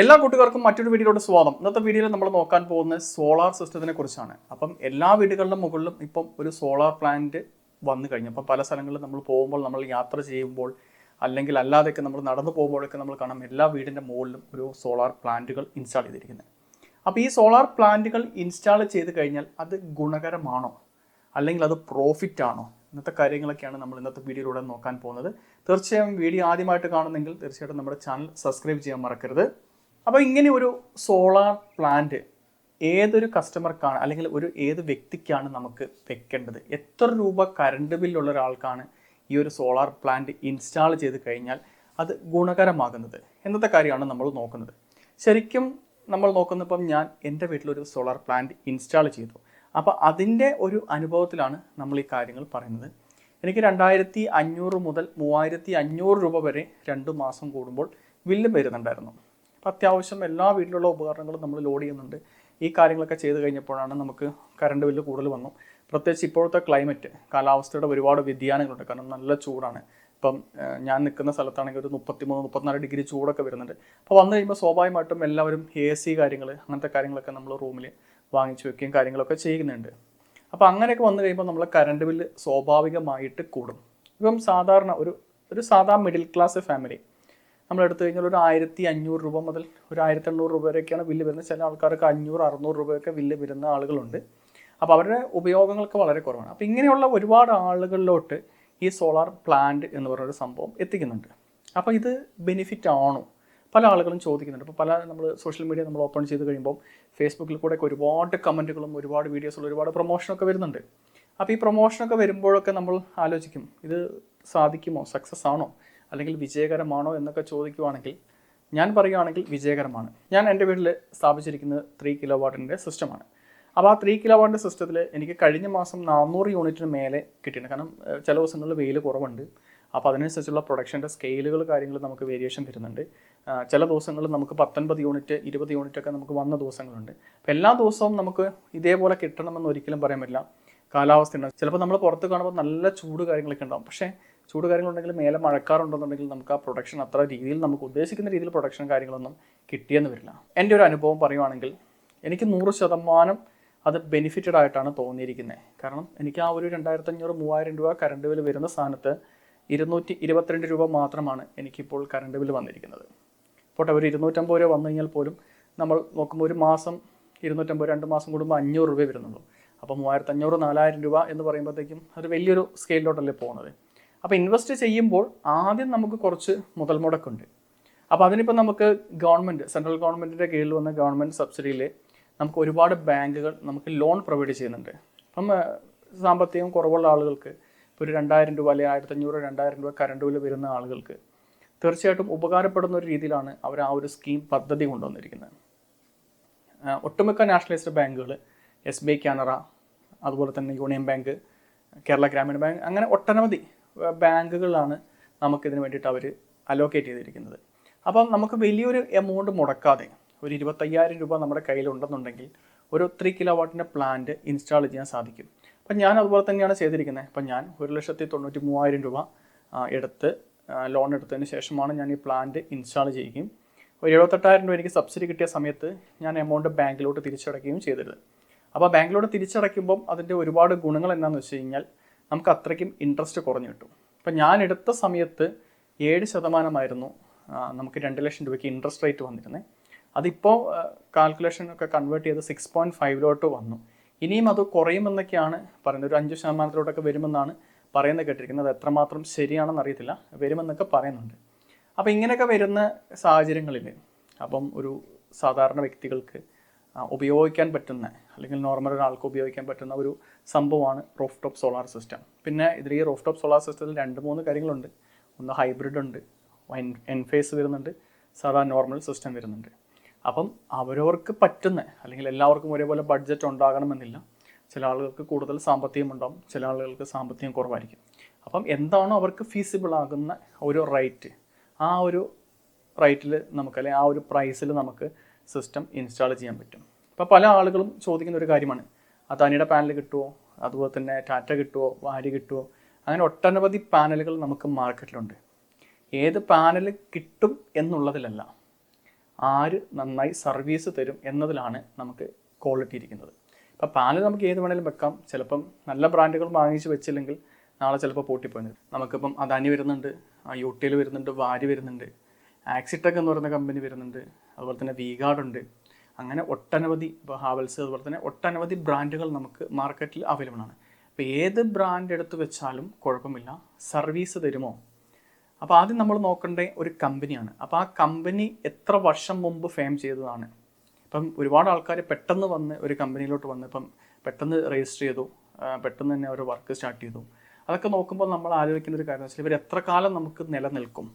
എല്ലാ കൂട്ടുകാർക്കും മറ്റൊരു വീഡിയോയുടെ സ്വാഗതം. ഇന്നത്തെ വീഡിയോയിൽ നമ്മൾ നോക്കാൻ പോകുന്നത് സോളാർ സിസ്റ്റത്തിനെ കുറിച്ചാണ്. അപ്പം എല്ലാ വീടുകളുടെ മുകളിലും ഇപ്പം ഒരു സോളാർ പ്ലാന്റ് വന്നു കഴിഞ്ഞു. അപ്പം പല സ്ഥലങ്ങളിൽ നമ്മൾ പോകുമ്പോൾ നമ്മൾ യാത്ര ചെയ്യുമ്പോൾ അല്ലെങ്കിൽ അല്ലാതെയൊക്കെ നമ്മൾ നടന്നു പോകുമ്പോഴൊക്കെ നമ്മൾ കാണാം എല്ലാ വീടിന്റെ മുകളിലും ഒരു സോളാർ പ്ലാന്റുകൾ ഇൻസ്റ്റാൾ ചെയ്തിരിക്കുന്നത്. അപ്പോൾ ഈ സോളാർ പ്ലാന്റുകൾ ഇൻസ്റ്റാൾ ചെയ്ത് കഴിഞ്ഞാൽ അത് ഗുണകരമാണോ? അല്ലെങ്കിൽ അത് പ്രോഫിറ്റ് ആണോ? ഇന്നത്തെ കാര്യങ്ങളൊക്കെയാണ് നമ്മൾ ഇന്നത്തെ വീഡിയോയിലൂടെ നോക്കാൻ പോകുന്നത്. തീർച്ചയായും വീഡിയോ ആദ്യമായിട്ട് കാണുന്നെങ്കിൽ തീർച്ചയായിട്ടും നമ്മുടെ ചാനൽ സബ്സ്ക്രൈബ് ചെയ്യാൻ മറക്കരുത്. അപ്പോൾ ഇങ്ങനെ ഒരു സോളാർ പ്ലാന്റ് ഏതൊരു കസ്റ്റമർക്കാണ് അല്ലെങ്കിൽ ഒരു ഏത് വ്യക്തിക്കാണ് നമുക്ക് വെക്കേണ്ടത്? എത്ര രൂപ കറണ്ട് ബില്ലുള്ള ഒരാൾക്കാണ് ഈ ഒരു സോളാർ പ്ലാന്റ് ഇൻസ്റ്റാൾ ചെയ്ത് കഴിഞ്ഞാൽ അത് ഗുണകരമാകുന്നത്? എന്നത്തെ കാര്യമാണ് നമ്മൾ നോക്കുന്നത്. ശരിക്കും നമ്മൾ നോക്കുന്നപ്പം ഞാൻ എന്റെ വീട്ടിലൊരു സോളാർ പ്ലാന്റ് ഇൻസ്റ്റാൾ ചെയ്തു. അപ്പോൾ അതിന്റെ ഒരു അനുഭവത്തിലാണ് നമ്മൾ ഈ കാര്യങ്ങൾ പറയുന്നത്. എനിക്ക് രണ്ടായിരത്തി അഞ്ഞൂറ് മുതൽ മൂവായിരത്തി അഞ്ഞൂറ് രൂപ വരെ രണ്ട് മാസം കൂടുമ്പോൾ ബില്ലും വരുന്നുണ്ടായിരുന്നു. അപ്പോൾ അത്യാവശ്യം എല്ലാ വീട്ടിലുള്ള ഉപകരണങ്ങളും നമ്മൾ ലോഡ് ചെയ്യുന്നുണ്ട്. ഈ കാര്യങ്ങളൊക്കെ ചെയ്ത് കഴിഞ്ഞപ്പോഴാണ് നമുക്ക് കറണ്ട് ബില്ല് കൂടുതൽ വന്നു. പ്രത്യേകിച്ച് ഇപ്പോഴത്തെ ക്ലൈമറ്റ് കാലാവസ്ഥയുടെ ഒരുപാട് വ്യതിയാനങ്ങളുണ്ട്. കാരണം നല്ല ചൂടാണ്. ഇപ്പം ഞാൻ നിൽക്കുന്ന സ്ഥലത്താണെങ്കിൽ ഒരു മുപ്പത്തിമൂന്ന് മുപ്പത്തിനാല് ഡിഗ്രി ചൂടൊക്കെ വരുന്നുണ്ട്. അപ്പോൾ വന്നു കഴിയുമ്പോൾ സ്വാഭാവികമായിട്ടും എല്ലാവരും എ സി കാര്യങ്ങൾ അങ്ങനത്തെ കാര്യങ്ങളൊക്കെ നമ്മൾ റൂമിൽ വാങ്ങിച്ചു വെക്കുകയും കാര്യങ്ങളൊക്കെ ചെയ്യുന്നുണ്ട്. അപ്പോൾ അങ്ങനെയൊക്കെ വന്നു കഴിയുമ്പോൾ നമ്മളെ കറണ്ട് ബില്ല് സ്വാഭാവികമായിട്ട് കൂടും. ഇപ്പം സാധാരണ ഒരു ഒരു സാധാ മിഡിൽ ക്ലാസ് ഫാമിലി നമ്മൾ എടുത്തു കഴിഞ്ഞാൽ ഒരു ആയിരത്തി അഞ്ഞൂറ് രൂപ മുതൽ ഒരു ആയിരത്തി എണ്ണൂറ് രൂപ വരെയൊക്കെയാണ് ബില്ല് വരുന്നത്. ചില ആൾക്കാർക്ക് അഞ്ഞൂറ് അറുന്നൂറ് രൂപയൊക്കെ ബില്ല് വരുന്ന ആളുകളുണ്ട്. അപ്പോൾ അവരുടെ ഉപയോഗങ്ങൾക്ക് വളരെ കുറവാണ്. അപ്പോൾ ഇങ്ങനെയുള്ള ഒരുപാട് ആളുകളിലോട്ട് ഈ സോളാർ പ്ലാന്റ് എന്ന് പറയുന്നൊരു സംഭവം എത്തിക്കുന്നുണ്ട്. അപ്പോൾ ഇത് ബെനിഫിറ്റ് ആണോ? പല ആളുകളും ചോദിക്കുന്നുണ്ട്. അപ്പോൾ പല നമ്മൾ സോഷ്യൽ മീഡിയ നമ്മൾ ഓപ്പൺ ചെയ്ത് കഴിയുമ്പോൾ ഫേസ്ബുക്കിൽ കൂടെ ഒക്കെ ഒരുപാട് കമന്റുകളും ഒരുപാട് വീഡിയോസുകളും ഒരുപാട് പ്രൊമോഷനൊക്കെ വരുന്നുണ്ട്. അപ്പോൾ ഈ പ്രൊമോഷനൊക്കെ വരുമ്പോഴൊക്കെ നമ്മൾ ആലോചിക്കും ഇത് സാധിക്കുമോ? സക്സസ് ആണോ? അല്ലെങ്കിൽ വിജയകരമാണോ എന്നൊക്കെ ചോദിക്കുവാണെങ്കിൽ ഞാൻ പറയുകയാണെങ്കിൽ വിജയകരമാണ്. ഞാൻ എന്റെ വീട്ടിൽ സ്ഥാപിച്ചിരിക്കുന്നത് ത്രീ കിലോ വാട്ടിന്റെ സിസ്റ്റമാണ് അപ്പോൾ ആ ത്രീ കിലോ വാട്ടിന്റെ സിസ്റ്റത്തിൽ എനിക്ക് കഴിഞ്ഞ മാസം നാനൂറ് യൂണിറ്റിന് മേലെ കിട്ടിയിട്ടുണ്ട്. കാരണം ചില ദിവസങ്ങളിൽ വെയിൽ കുറവുണ്ട്. അപ്പോൾ അതിനനുസരിച്ചുള്ള പ്രൊഡക്ഷന്റെ സ്കെയിലുകൾ കാര്യങ്ങൾ നമുക്ക് വേരിയേഷൻ വരുന്നുണ്ട് ചില ദിവസങ്ങളിൽ നമുക്ക് പത്തൊൻപത് യൂണിറ്റ് ഇരുപത് യൂണിറ്റ് ഒക്കെ നമുക്ക് വന്ന ദിവസങ്ങളുണ്ട്. അപ്പോൾ എല്ലാ ദിവസവും നമുക്ക് ഇതേപോലെ കിട്ടണമെന്ന് ഒരിക്കലും പറയാൻ പറ്റില്ല. കാലാവസ്ഥ ചിലപ്പോൾ നമ്മൾ പുറത്ത് കാണുമ്പോൾ നല്ല ചൂട് കാര്യങ്ങളൊക്കെ ഉണ്ടാകും പക്ഷേ ചൂട് കാര്യങ്ങളുണ്ടെങ്കിൽ മേലെ മഴക്കാറുണ്ടെന്നുണ്ടെങ്കിൽ നമുക്ക് ആ പ്രൊഡക്ഷൻ അത്ര രീതിയിൽ നമുക്ക് ഉദ്ദേശിക്കുന്ന രീതിയിൽ പ്രൊഡക്ഷൻ കാര്യങ്ങളൊന്നും കിട്ടിയെന്ന് വരില്ല. എന്റെ ഒരു അനുഭവം പറയുവാണെങ്കിൽ എനിക്ക് നൂറ് ശതമാനം അത് ബെനിഫിറ്റഡ് ആയിട്ടാണ് തോന്നിയിരിക്കുന്നത്. കാരണം എനിക്ക് ആ ഒരു രണ്ടായിരത്തി അഞ്ഞൂറ് മൂവായിരം രൂപ കറണ്ട് ബിൽ വരുന്ന സ്ഥാനത്ത് ഇരുന്നൂറ്റി ഇരുപത്തിരണ്ട് രൂപ മാത്രമാണ് എനിക്കിപ്പോൾ കറണ്ട് ബിൽ വന്നിരിക്കുന്നത്. പോട്ടെ ഒരു ഇരുന്നൂറ്റമ്പത് രൂപ വന്നു കഴിഞ്ഞാൽ പോലും നമ്മൾ നോക്കുമ്പോൾ ഒരു മാസം ഇരുന്നൂറ്റമ്പത് രണ്ട് മാസം കൂടുമ്പോൾ അഞ്ഞൂറ് രൂപ വരുന്നുള്ളൂ. അപ്പോൾ മൂവായിരത്തഞ്ഞൂറ് നാലായിരം രൂപ എന്ന് പറയുമ്പോഴത്തേക്കും അത് വലിയൊരു സ്കെയിലിലോട്ടല്ലേ പോകുന്നത്? അപ്പോൾ ഇൻവെസ്റ്റ് ചെയ്യുമ്പോൾ ആദ്യം നമുക്ക് കുറച്ച് മുതൽ മുടക്കുണ്ട്. അപ്പോൾ അതിനിപ്പോൾ നമുക്ക് ഗവൺമെന്റ് സെൻട്രൽ ഗവൺമെന്റിന്റെ കീഴിൽ വന്ന ഗവൺമെന്റ് സബ്സിഡിയിൽ നമുക്ക് ഒരുപാട് ബാങ്കുകൾ നമുക്ക് ലോൺ പ്രൊവൈഡ് ചെയ്യുന്നുണ്ട്. അപ്പം സാമ്പത്തികം കുറവുള്ള ആളുകൾക്ക് ഇപ്പോൾ ഒരു രണ്ടായിരം രൂപ അല്ലെങ്കിൽ ആയിരത്തഞ്ഞൂറ് രണ്ടായിരം രൂപ കറണ്ട് ബില്ല് വരുന്ന ആളുകൾക്ക് തീർച്ചയായിട്ടും ഉപകാരപ്പെടുന്ന ഒരു രീതിയിലാണ് അവർ ആ ഒരു സ്കീം പദ്ധതി കൊണ്ടുവന്നിരിക്കുന്നത്. ഒട്ടുമിക്ക നാഷണലൈസ്ഡ് ബാങ്കുകൾ എസ് ബി ഐ കാനറ അതുപോലെ തന്നെ യൂണിയൻ ബാങ്ക് കേരള ഗ്രാമീണ ബാങ്ക് അങ്ങനെ ഒട്ടനവധി ബാങ്കുകളാണ് നമുക്കിതിന് വേണ്ടിയിട്ട് അവർ അലോക്കേറ്റ് ചെയ്തിരിക്കുന്നത്. അപ്പം നമുക്ക് വലിയൊരു എമൗണ്ട് മുടക്കാതെ ഒരു ഇരുപത്തയ്യായിരം രൂപ നമ്മുടെ കയ്യിലുണ്ടെന്നുണ്ടെങ്കിൽ ഒരു ത്രീ കിലോ വാട്ടിന്റെ പ്ലാന്റ് ഇൻസ്റ്റാൾ ചെയ്യാൻ സാധിക്കും. അപ്പം ഞാൻ അതുപോലെ തന്നെയാണ് ചെയ്തിരിക്കുന്നത്. അപ്പം ഞാൻ ഒരു ലക്ഷത്തി തൊണ്ണൂറ്റി മൂവായിരം രൂപ എടുത്ത് ലോൺ എടുത്തതിന് ശേഷമാണ് ഞാൻ ഈ പ്ലാന്റ് ഇൻസ്റ്റാൾ ചെയ്യുകയും ഒരു എഴുപത്തെട്ടായിരം രൂപ എനിക്ക് സബ്സിഡി കിട്ടിയ സമയത്ത് ഞാൻ എമൗണ്ട് ബാങ്കിലോട്ട് തിരിച്ചടയ്ക്കുകയും ചെയ്തിരുന്നത്. അപ്പോൾ ബാങ്കിലോട്ട് തിരിച്ചടയ്ക്കുമ്പം അതിന്റെ ഒരുപാട് ഗുണങ്ങൾ എന്താണെന്ന് വെച്ച് കഴിഞ്ഞാൽ നമുക്ക് അത്രയ്ക്കും ഇൻട്രസ്റ്റ് കുറഞ്ഞു കിട്ടും. അപ്പം ഞാൻ എടുത്ത സമയത്ത് ഏഴ് ശതമാനമായിരുന്നു നമുക്ക് രണ്ട് ലക്ഷം രൂപയ്ക്ക് ഇൻട്രസ്റ്റ് റേറ്റ് വന്നിരുന്നത് അതിപ്പോൾ കാൽക്കുലേഷൻ ഒക്കെ കൺവേർട്ട് ചെയ്ത് സിക്സ് പോയിന്റ് ഫൈവിലോട്ട് വന്നു. ഇനിയും അത് കുറയുമെന്നൊക്കെയാണ് പറയുന്നത്. ഒരു അഞ്ച് ശതമാനത്തിലോട്ടൊക്കെ വരുമെന്നാണ് പറയുന്നത് കേട്ടിരിക്കുന്നത്. അത് എത്രമാത്രം ശരിയാണെന്ന് അറിയത്തില്ല. വരുമെന്നൊക്കെ പറയുന്നുണ്ട്. അപ്പോൾ ഇങ്ങനെയൊക്കെ വരുന്ന സാഹചര്യങ്ങളിൽ അപ്പം ഒരു സാധാരണ വ്യക്തികൾക്ക് ഉപയോഗിക്കാൻ പറ്റുന്ന അല്ലെങ്കിൽ നോർമൽ ഒരാൾക്ക് ഉപയോഗിക്കാൻ പറ്റുന്ന ഒരു സംഭവമാണ് റോഫ് ടോപ്പ് സോളാർ സിസ്റ്റം പിന്നെ ഇതിൽ ഈ റോഫ് ടോപ്പ് സോളാർ സിസ്റ്റത്തിൽ രണ്ട് മൂന്ന് കാര്യങ്ങളുണ്ട്. ഒന്ന് ഹൈബ്രിഡ് ഉണ്ട് എൻ എൻഫേസ് വരുന്നുണ്ട് സാധാ നോർമൽ സിസ്റ്റം വരുന്നുണ്ട്. അപ്പം അവരവർക്ക് പറ്റുന്ന അല്ലെങ്കിൽ എല്ലാവർക്കും ഒരേപോലെ ബഡ്ജറ്റ് ഉണ്ടാകണമെന്നില്ല. ചില ആളുകൾക്ക് കൂടുതൽ സാമ്പത്തികം ഉണ്ടാകും ചില ആളുകൾക്ക് സാമ്പത്തികം കുറവായിരിക്കും. അപ്പം എന്താണോ അവർക്ക് ഫീസിബിൾ ആകുന്ന ഒരു റേറ്റ് ആ ഒരു റേറ്റിൽ നമുക്ക് അല്ലെങ്കിൽ ആ ഒരു പ്രൈസിൽ നമുക്ക് സിസ്റ്റം ഇൻസ്റ്റാൾ ചെയ്യാൻ പറ്റും. അപ്പോൾ പല ആളുകളും ചോദിക്കുന്ന ഒരു കാര്യമാണ്. അദാനിയുടെ പാനൽ കിട്ടുമോ അതുപോലെ തന്നെ ടാറ്റ കിട്ടുമോ വാരി കിട്ടുമോ അങ്ങനെ ഒട്ടനവധി പാനലുകൾ നമുക്ക് മാർക്കറ്റിലുണ്ട് ഏത് പാനൽ കിട്ടും എന്നുള്ളതിലല്ല. ആര് നന്നായി സർവീസ് തരും എന്നതിലാണ് നമുക്ക് ക്വാളിറ്റി ഇരിക്കുന്നത്. ഇപ്പം പാനൽ നമുക്ക് ഏത് വേണേലും വെക്കാം. ചിലപ്പം നല്ല ബ്രാൻഡുകൾ വാങ്ങിച്ച് വെച്ചില്ലെങ്കിൽ നാളെ ചിലപ്പോൾ പൊട്ടിപ്പോയി നമുക്കിപ്പം അദാനി വരുന്നുണ്ട് യൂട്ടിയിൽ വരുന്നുണ്ട് വാരി വരുന്നുണ്ട് ആക്സിടെക് എന്ന് പറയുന്ന കമ്പനി വരുന്നുണ്ട്. അതുപോലെ തന്നെ വീഗാർഡ് ഉണ്ട്. അങ്ങനെ ഒട്ടനവധി ഇപ്പോൾ ഹാവൽസ് അതുപോലെ തന്നെ ഒട്ടനവധി ബ്രാൻഡുകൾ നമുക്ക് മാർക്കറ്റിൽ അവൈലബിൾ ആണ്. അപ്പോൾ ഏത് ബ്രാൻഡ് എടുത്ത് വെച്ചാലും കുഴപ്പമില്ല. സർവീസ് തരുമോ? അപ്പോൾ ആദ്യം നമ്മൾ നോക്കേണ്ട ഒരു കമ്പനിയാണ് അപ്പോൾ ആ കമ്പനി എത്ര വർഷം മുമ്പ് ഫെയിം ചെയ്തതാണ്? ഇപ്പം ഒരുപാട് ആൾക്കാർ പെട്ടെന്ന് വന്ന് ഒരു കമ്പനിയിലോട്ട് വന്ന് ഇപ്പം പെട്ടെന്ന് രജിസ്റ്റർ ചെയ്തു. പെട്ടെന്ന് തന്നെ അവർ വർക്ക് സ്റ്റാർട്ട് ചെയ്തു. അതൊക്കെ നോക്കുമ്പോൾ നമ്മൾ ആലോചിക്കുന്ന ഒരു കാര്യം വെച്ചാൽ ഇവർ എത്ര കാലം നമുക്ക് നിലനിൽക്കും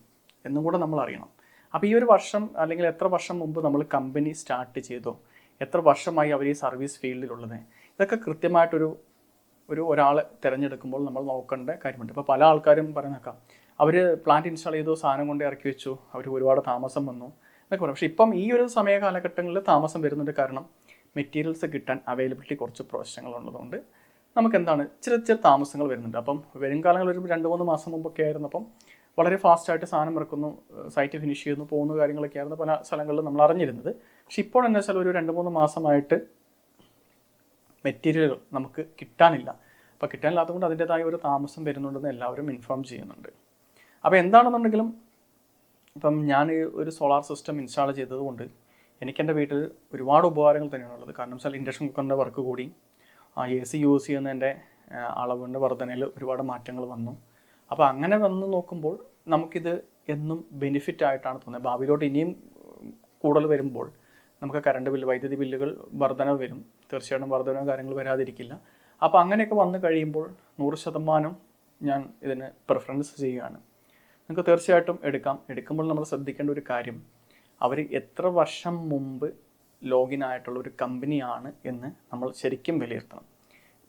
എന്നും കൂടെ നമ്മൾ അറിയണം. അപ്പോൾ ഈ ഒരു വർഷം അല്ലെങ്കിൽ എത്ര വർഷം മുമ്പ് നമ്മൾ കമ്പനി സ്റ്റാർട്ട് ചെയ്തോ? എത്ര വർഷമായി അവർ ഈ സർവീസ് ഫീൽഡിലുള്ളത് ഇതൊക്കെ കൃത്യമായിട്ടൊരു ഒരു ഒരാളെ തിരഞ്ഞെടുക്കുമ്പോൾ നമ്മൾ നോക്കേണ്ട കാര്യമുണ്ട്. ഇപ്പോൾ പല ആൾക്കാരും പറയുന്നേക്കാം അവർ പ്ലാന്റ് ഇൻസ്റ്റാൾ ചെയ്തു സാധനം കൊണ്ട് ഇറക്കി വെച്ചു അവർ ഒരുപാട് താമസം വന്നു എന്നൊക്കെ പറയും. പക്ഷേ ഇപ്പം ഈ ഒരു സമയ കാലഘട്ടങ്ങളിൽ താമസം വരുന്നുണ്ട് കാരണം മെറ്റീരിയൽസ് കിട്ടാൻ അവൈലബിലിറ്റി കുറച്ച് പ്രശ്നങ്ങളുള്ളതുകൊണ്ട് നമുക്ക് എന്താണ് ചെറിയ ചെറിയ താമസങ്ങൾ വരുന്നുണ്ട്. അപ്പം വരും കാലങ്ങളിൽ ഒരു രണ്ട് മൂന്ന് മാസം മുമ്പൊക്കെ ആയിരുന്നപ്പം വളരെ ഫാസ്റ്റായിട്ട് സാധനം ഇറക്കുന്നു സൈറ്റ് ഫിനിഷ് ചെയ്യുന്നു പോകുന്ന കാര്യങ്ങളൊക്കെ ആയിരുന്നു പല സ്ഥലങ്ങളിലും നമ്മൾ അറിഞ്ഞിരുന്നത്. പക്ഷെ ഇപ്പോൾ എന്താ വെച്ചാൽ ഒരു രണ്ട് മൂന്ന് മാസമായിട്ട് മെറ്റീരിയലുകൾ നമുക്ക് കിട്ടാനില്ല. അപ്പോൾ കിട്ടാനില്ലാത്തത് കൊണ്ട് അതിന്റെതായ ഒരു താമസം വരുന്നുണ്ടെന്ന് എല്ലാവരും ഇൻഫോം ചെയ്യുന്നുണ്ട്. അപ്പോൾ എന്താണെന്നുണ്ടെങ്കിലും ഇപ്പം ഞാൻ ഒരു സോളാർ സിസ്റ്റം ഇൻസ്റ്റാൾ ചെയ്തതുകൊണ്ട് എനിക്ക് എന്റെ വീട്ടിൽ ഒരുപാട് ഉപകാരങ്ങൾ തന്നെയാണ് ഉള്ളത്. കാരണം വെച്ചാൽ ഇൻഡക്ഷൻ കുക്കറിന്റെ വർക്ക് കൂടി ആ എ സി യൂസ് ചെയ്യുന്നതിന്റെ അളവിന്റെ വർധനയിൽ ഒരുപാട് മാറ്റങ്ങൾ വന്നു. അപ്പോൾ അങ്ങനെ വന്ന് നോക്കുമ്പോൾ നമുക്കിത് എന്നും ബെനിഫിറ്റ് ആയിട്ടാണ് തോന്നുന്നത്. ഭാവിയിലോട്ട് ഇനിയും കൂടുതൽ വരുമ്പോൾ നമുക്ക് കറണ്ട് ബില്ല് വൈദ്യുതി ബില്ലുകൾ വർധനവ് വരും. തീർച്ചയായിട്ടും വർധനവും കാര്യങ്ങൾ വരാതിരിക്കില്ല. അപ്പോൾ അങ്ങനെയൊക്കെ വന്നു കഴിയുമ്പോൾ നൂറ് ശതമാനം ഞാൻ ഇതിന് പ്രിഫറൻസ് ചെയ്യുകയാണ്. നിങ്ങൾക്ക് തീർച്ചയായിട്ടും എടുക്കാം. എടുക്കുമ്പോൾ നമ്മൾ ശ്രദ്ധിക്കേണ്ട ഒരു കാര്യം അവർ എത്ര വർഷം മുമ്പ് ലോഗിൻ ആയിട്ടുള്ള ഒരു കമ്പനിയാണ് എന്ന് നമ്മൾ ശരിക്കും വിലയിരുത്തണം.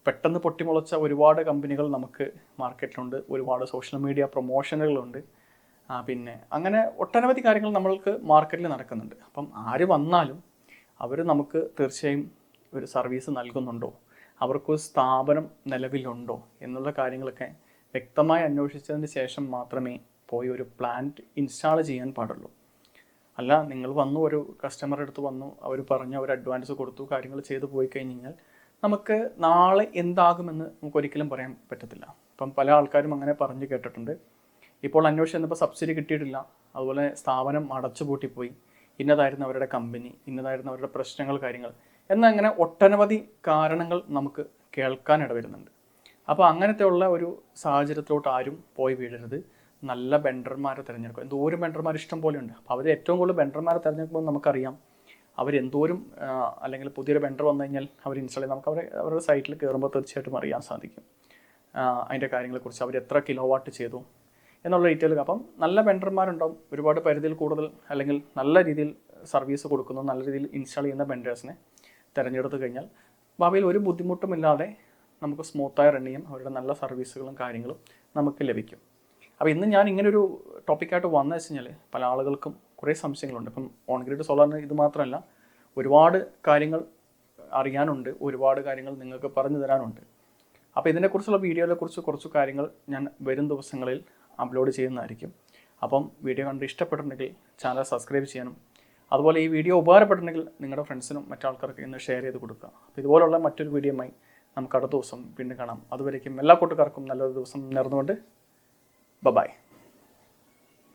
പെട്ടെന്ന് പൊട്ടിമുളച്ച ഒരുപാട് കമ്പനികൾ നമുക്ക് മാർക്കറ്റിലുണ്ട്. ഒരുപാട് സോഷ്യൽ മീഡിയ പ്രൊമോഷനുകളുണ്ട് പിന്നെ അങ്ങനെ ഒട്ടനവധി കാര്യങ്ങൾ നമ്മൾക്ക് മാർക്കറ്റിൽ നടക്കുന്നുണ്ട്. അപ്പം ആര് വന്നാലും അവർ നമുക്ക് തീർച്ചയായും ഒരു സർവീസ് നൽകുന്നുണ്ടോ? അവർക്കൊരു സ്ഥാപനം നിലവിലുണ്ടോ? എന്നുള്ള കാര്യങ്ങളൊക്കെ വ്യക്തമായി അന്വേഷിച്ചതിന് ശേഷം മാത്രമേ പോയി ഒരു പ്ലാന്റ് ഇൻസ്റ്റാൾ ചെയ്യാൻ പാടുള്ളൂ. അല്ല നിങ്ങൾ വന്നു ഒരു കസ്റ്റമർ അടുത്ത് വന്നു അവർ പറഞ്ഞു അവർ അഡ്വാൻസ് കൊടുത്തു കാര്യങ്ങൾ ചെയ്തു പോയി കഴിഞ്ഞ് കഴിഞ്ഞാൽ നമുക്ക് നാളെ എന്താകുമെന്ന് നമുക്ക് ഒരിക്കലും പറയാൻ പറ്റത്തില്ല. ഇപ്പം പല ആൾക്കാരും അങ്ങനെ പറഞ്ഞു കേട്ടിട്ടുണ്ട്. ഇപ്പോൾ അന്വേഷിച്ച് ഇപ്പോൾ സബ്സിഡി കിട്ടിയിട്ടില്ല. അതുപോലെ സ്ഥാപനം അടച്ചുപൂട്ടിപ്പോയി. ഇന്നതായിരുന്നു അവരുടെ കമ്പനി ഇന്നതായിരുന്നു അവരുടെ പ്രശ്നങ്ങൾ കാര്യങ്ങൾ. എന്നങ്ങനെ ഒട്ടനവധി കാരണങ്ങൾ നമുക്ക് കേൾക്കാൻ ഇടവരുന്നുണ്ട്. അപ്പോൾ അങ്ങനത്തെ ഉള്ള ഒരു സാഹചര്യത്തിലോട്ട് ആരും പോയി വീഴരുത്. നല്ല ബെൻഡർമാരെ തിരഞ്ഞെടുക്കും എന്തോരം ബെൻഡർമാർ ഇഷ്ടം പോലെയുണ്ട് അപ്പോൾ അവർ ഏറ്റവും കൂടുതൽ ബെൻഡർമാരെ തിരഞ്ഞെടുക്കുമ്പോൾ നമുക്കറിയാം അവരെന്തോരം അല്ലെങ്കിൽ പുതിയൊരു വെണ്ടർ വന്നു കഴിഞ്ഞാൽ അവർ ഇൻസ്റ്റാൾ ചെയ്ത് നമുക്ക് അവരെ അവരുടെ സൈറ്റിൽ കയറുമ്പോൾ തീർച്ചയായിട്ടും അറിയാൻ സാധിക്കും. അതിന്റെ കാര്യങ്ങളെക്കുറിച്ച് അവർ എത്ര കിലോ വാട്ട് ചെയ്തു എന്നുള്ള ഡീറ്റെയിൽ അപ്പം നല്ല വെണ്ടർമാരുണ്ടാവും ഒരുപാട് പരിധിയിൽ കൂടുതൽ അല്ലെങ്കിൽ നല്ല രീതിയിൽ സർവീസ് കൊടുക്കുന്ന നല്ല രീതിയിൽ ഇൻസ്റ്റാൾ ചെയ്യുന്ന വെണ്ടേഴ്സിനെ തിരഞ്ഞെടുത്ത് കഴിഞ്ഞാൽ ഭാവിയിൽ ഒരു ബുദ്ധിമുട്ടുമില്ലാതെ നമുക്ക് സ്മൂത്തായി റൺ ചെയ്യാം. അവരുടെ നല്ല സർവീസുകളും കാര്യങ്ങളും നമുക്ക് ലഭിക്കും. അപ്പോൾ ഇന്ന് ഞാൻ ഇങ്ങനൊരു ടോപ്പിക്കായിട്ട് വന്നു വെച്ച് കഴിഞ്ഞാൽ പല ആളുകൾക്കും കുറേ സംശയങ്ങളുണ്ട്. ഇപ്പം ഓൺ ഗ്രിഡ് സോളാറിന് ഇത് മാത്രമല്ല ഒരുപാട് കാര്യങ്ങൾ അറിയാനുണ്ട് ഒരുപാട് കാര്യങ്ങൾ നിങ്ങൾക്ക് പറഞ്ഞു തരാനുണ്ട്. അപ്പോൾ ഇതിനെക്കുറിച്ചുള്ള വീഡിയോയെ കുറിച്ച് കാര്യങ്ങൾ ഞാൻ വരും ദിവസങ്ങളിൽ അപ്ലോഡ് ചെയ്യുന്നതായിരിക്കും. അപ്പം വീഡിയോ കണ്ട് ഇഷ്ടപ്പെട്ടിട്ടുണ്ടെങ്കിൽ ചാനൽ സബ്സ്ക്രൈബ് ചെയ്യാനും അതുപോലെ ഈ വീഡിയോ ഉപകാരപ്പെട്ടിട്ടുണ്ടെങ്കിൽ നിങ്ങളുടെ ഫ്രണ്ട്സിനും മറ്റാൾക്കാർക്ക് ഇന്ന് ഷെയർ ചെയ്ത് കൊടുക്കുക. അപ്പോൾ ഇതുപോലുള്ള മറ്റൊരു വീഡിയോയുമായി നമുക്ക് അടുത്ത ദിവസം വീണ്ടും കാണാം. അതുവരേക്കും എല്ലാ കൂട്ടുകാർക്കും നല്ലൊരു ദിവസം നേർന്നുകൊണ്ട് ബൈ.